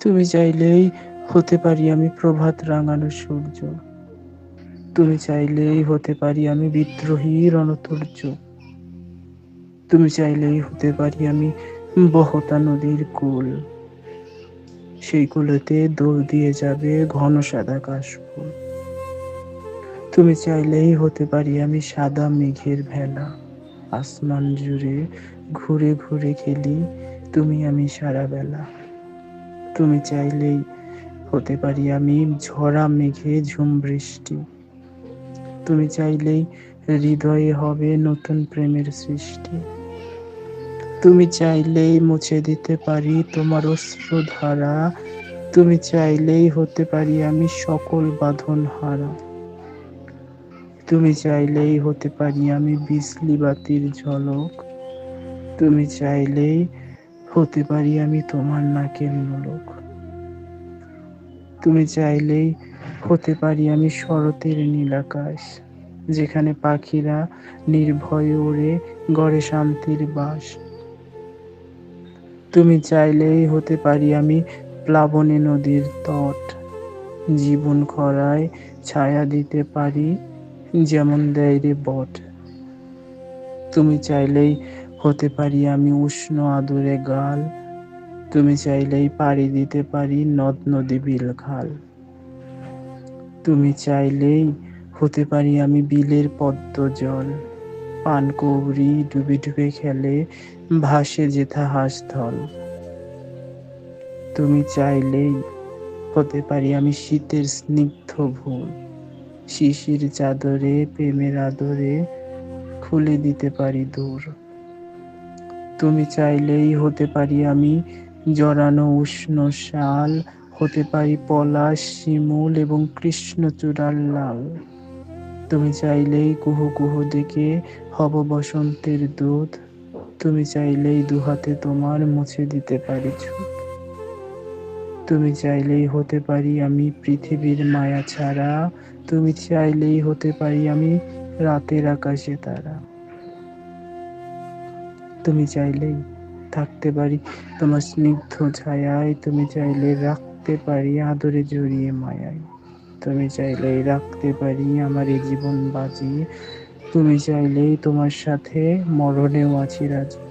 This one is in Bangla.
তুমি চাইলেই হতে পারি আমি প্রভাত রাঙানো সূর্য। তুমি চাইলেই হতে পারি আমি বিদ্রোহী রণতুর্য। তুমি চাইলেই হতে পারি আমি বহতা নদীর কুল। সেই কুলেতে দোল দিয়ে যাবে ঘন সাদা কাশফুল। তুমি চাইলেই হতে পারি আমি সাদা মেঘের ভেলা। আসমান জুড়ে ঘুরে ঘুরে খেলি তুমি আমি সারা বেলা তুমি চাইলেই হতে পারি। আমি ঝরা মেঘে ঝুম বৃষ্টি। তুমি চাইলেই হৃদয়ে হবে নতুন প্রেমের সৃষ্টি। তুমি চাইলেই মুছে দিতে পারি তোমার অশ্রুধারা। তুমি চাইলেই হতে পারি আমি সকল বাঁধন হারা তুমি চাইলেই হতে পারি আমি বিজলি বাতির ঝলক। তুমি চাইলেই হতে পারি আমি তোমার নাকের নোলক তুমি চাইলেই হতে পারি আমি শরতের নীলাকাশ যেখানে পাখিরা নির্ভয়ে ওড়ে গড়ে শান্তির বাস। তুমি চাইলেই হতে পারি আমি প্লাবনে নদীর তট, জীবন খরায় ছায়া দিতে পারি যেমন দেয় রে বট। তুমি চাইলেই হতে পারি, আমি উষ্ণ আদরে গাল। তুমি চাইলেই পাড়ি দিতে পারি, নদ নদী বিল খাল। তুমি চাইলেই হতে পারি, আমি বিলের পদ্ম জল। পানকৌড়ি ডুবে ডুবে খেলে, ভাসে যেথা হাঁস ধল। তুমি চাইলেই হতে পারি, আমি শীতের স্নিগ্ধ ভুল। শিশির চাদরে, প্রেমের আদরে খুলে দিতে পারি দূর। তুমি চাইলেই হতে পারি আমি। জড়ানো উষ্ণ শাল, হতে পারি পলাশ, শিমুল এবং কৃষ্ণচূড়ার লাল। তুমি চাইলেই কুহু কুহু দেখে হব বসন্তের দুধ। তুমি চাইলেই দুহাতে তোমার মুছে দিতে পারি তুমি চাইলেই হতে পারি আমি পৃথিবীর মায়া ছাড়া। তুমি চাইলেই হতে পারি আমি রাতের আকাশে তারা। তুমি চাইলেই থাকতে পারি। তোমার স্নিগ্ধ ছায়ায় তুমি চাইলে রাখতে পারি আদরে জড়িয়ে মায়ায়। তুমি চাইলেই রাখতে পারি আমার এই জীবন বাজিয়ে তুমি চাইলেই তোমার সাথে মরণেও আছি রাজি।